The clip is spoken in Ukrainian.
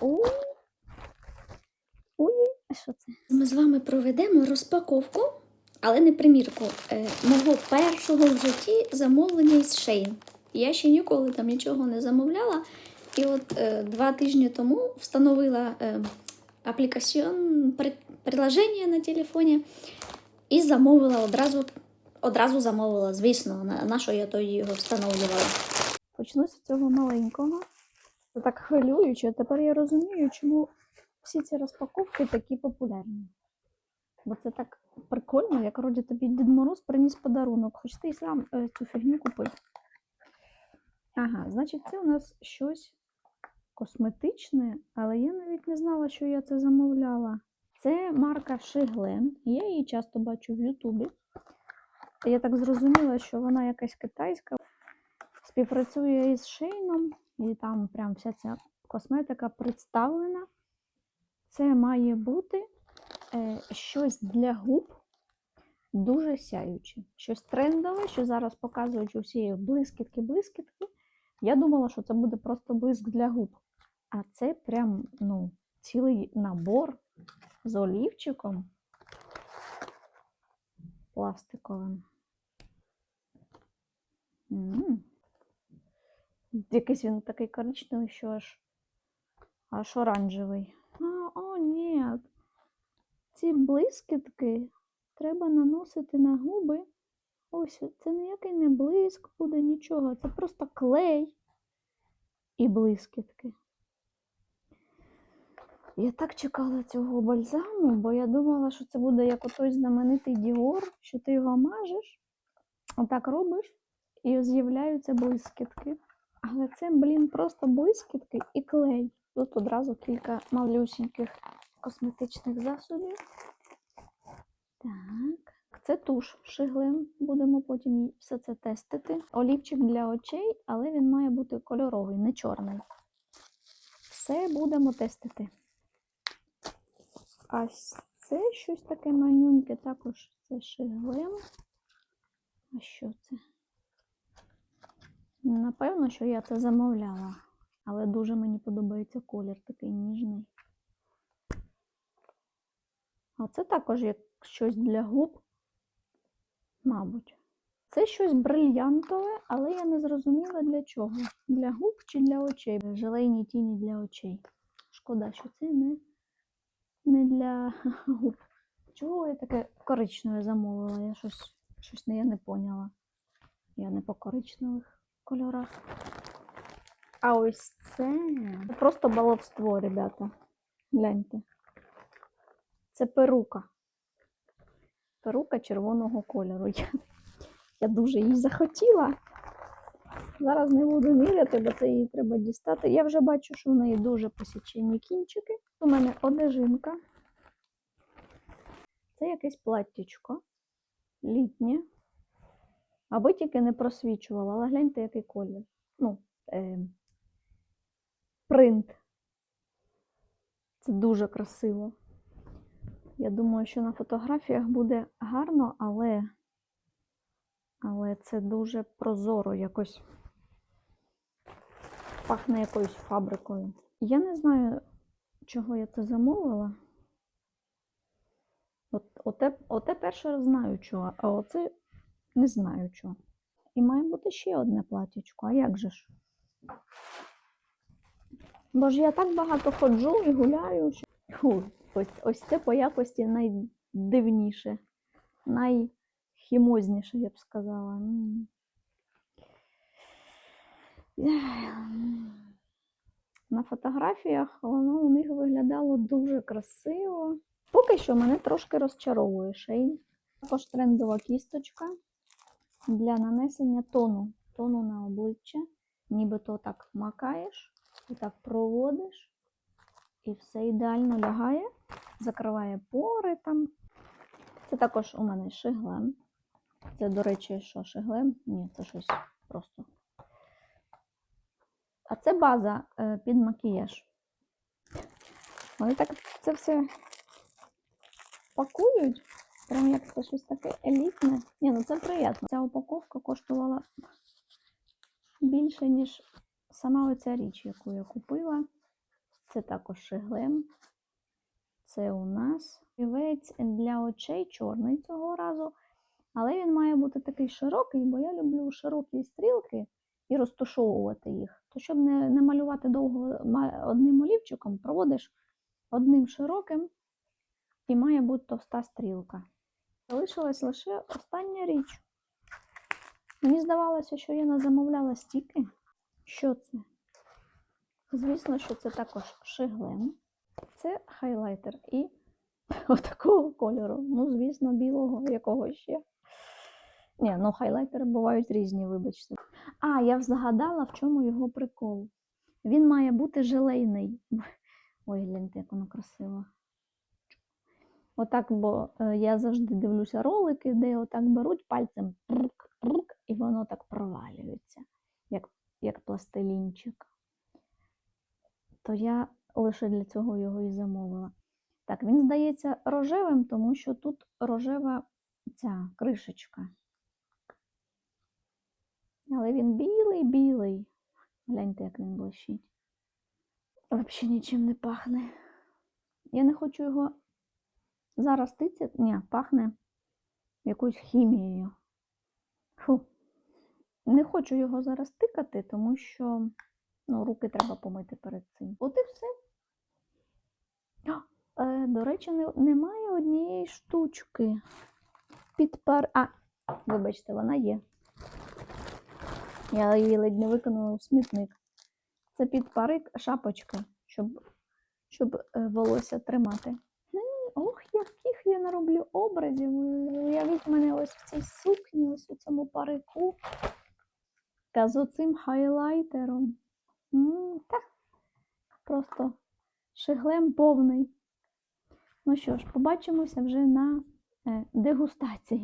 Ой. А що це? Ми з вами проведемо розпаковку, але не примірку, е, мого першого в житті замовлення із Shein. Я ще ніколи там нічого не замовляла. І от е, два тижні тому встановила е, аплікаціон, при- приложення на телефоні і замовила одразу, одразу замовила, звісно, на, на що я тоді його встановлювала. Почну з цього маленького. Це так хвилююче. Тепер я розумію, чому всі ці розпаковки такі популярні. Бо це так прикольно, як вроді тобі Дід Мороз приніс подарунок, хоч ти й сам е, цю фігню купив. Ага, значить, це у нас щось косметичне, але я навіть не знала, що я це замовляла. Це марка Шиглен. Я її часто бачу в Ютубі. Я так зрозуміла, що вона якась китайська, співпрацює із Шейном, і там прям вся ця косметика представлена. Це має бути е, щось для губ дуже сяюче. Щось трендове, що зараз показують усі блискітки-блискітки. Я думала, що це буде просто блиск для губ. А це прям ну, цілий набор з олівчиком пластиковим. М. Якийсь він такий коричневий, що аж, аж оранжевий. А, о, ні. Ці блискітки треба наносити на губи. Ось, це ніякий не блиск буде, нічого. Це просто клей і блискітки. Я так чекала цього бальзаму, бо я думала, що це буде як отой знаменитий Діор, що ти його мажеш, отак робиш, і з'являються блискітки. Але це, блін, просто блискітки і клей. Тут одразу кілька малюсіньких косметичних засобів. Так, це туш шиглем. Будемо потім все це тестити. Олівчик для очей, але він має бути кольоровий, не чорний. Все будемо тестити. А це щось таке манюньке, також це шиглем. А що це? Напевно, що я це замовляла, але дуже мені подобається колір такий ніжний. А це також як щось для губ, мабуть. Це щось брильянтове, але я не зрозуміла для чого. Для губ чи для очей. Желейні тіні для очей. Шкода, що це не, не для губ. Чого я таке коричневе замовила? Я щось, щось не, я не поняла. Я не по коричневих кольорах. А ось це просто баловство, ребята. Гляньте. Це перука. Перука червоного кольору. Я, я дуже її захотіла. Зараз не буду міряти, бо це її треба дістати. Я вже бачу, що в неї дуже посічені кінчики. У мене одежинка. Це якесь платтячко. Літнє. Аби тільки не просвічувала, але гляньте, який колір. Ну, е, принт. Це дуже красиво. Я думаю, що на фотографіях буде гарно, але, але це дуже прозоро якось пахне якоюсь фабрикою. Я не знаю, чого я це замовила. От, оте, оте перше знаю чого, а оце не знаю чого. І має бути ще одне платічко, а як же ж? Бо ж я так багато ходжу і гуляю. Що... Фу, ось, ось це по якості найдивніше, найхімозніше, я б сказала. На фотографіях воно у них виглядало дуже красиво. Поки що мене трошки розчаровує шейн. Також трендова кісточка для нанесення тону, тону на обличчя. Нібито так макаєш і так проводиш, і все ідеально лягає, закриває пори там. Це також у мене шиглем. Це, до речі, що шиглем? Ні, це щось просто. А це база е, під макіяж. Вони так це все пакують. Прям як це щось таке елітне. Ні, ну це приємно. Ця упаковка коштувала більше, ніж сама оця річ, яку я купила. Це також шиглем. Це у нас олівець для очей чорний цього разу. Але він має бути такий широкий, бо я люблю широкі стрілки і розташовувати їх. То щоб не, не малювати довго одним олівчиком, проводиш одним широким і має бути товста стрілка. Залишилась лише остання річ. Мені здавалося, що я не замовляла стільки. Що це? Звісно, що це також шиглем. Це хайлайтер і отакого кольору. Ну, звісно, білого якого ще. Ні, ну хайлайтери бувають різні, вибачте. А, я згадала, в чому його прикол. Він має бути желейний. Ой, гляньте, як воно красиво. Отак, бо е, я завжди дивлюся ролики, де отак беруть пальцем прк, прк, і воно так провалюється, як, як пластилінчик. То я лише для цього його і замовила. Так, він здається рожевим, тому що тут рожева ця кришечка. Але він білий-білий. Гляньте, як він блищить. Взагалі нічим не пахне. Я не хочу його зараз тицяти. Ні, пахне якоюсь хімією. Фу. Не хочу його зараз тикати, тому що ну, руки треба помити перед цим. От і все. О, е, до речі, не, немає однієї штучки. Під пар... А, вибачте, вона є. Я її ледь не викинула у смітник. Це під парик шапочка, щоб, щоб е, волосся тримати. Ох, яких я нароблю образів. Уявіть мене ось в цій сукні, ось у цьому парику. Та з оцим хайлайтером. М, Та просто шиглем повний. Ну що ж, побачимося вже на е, дегустації.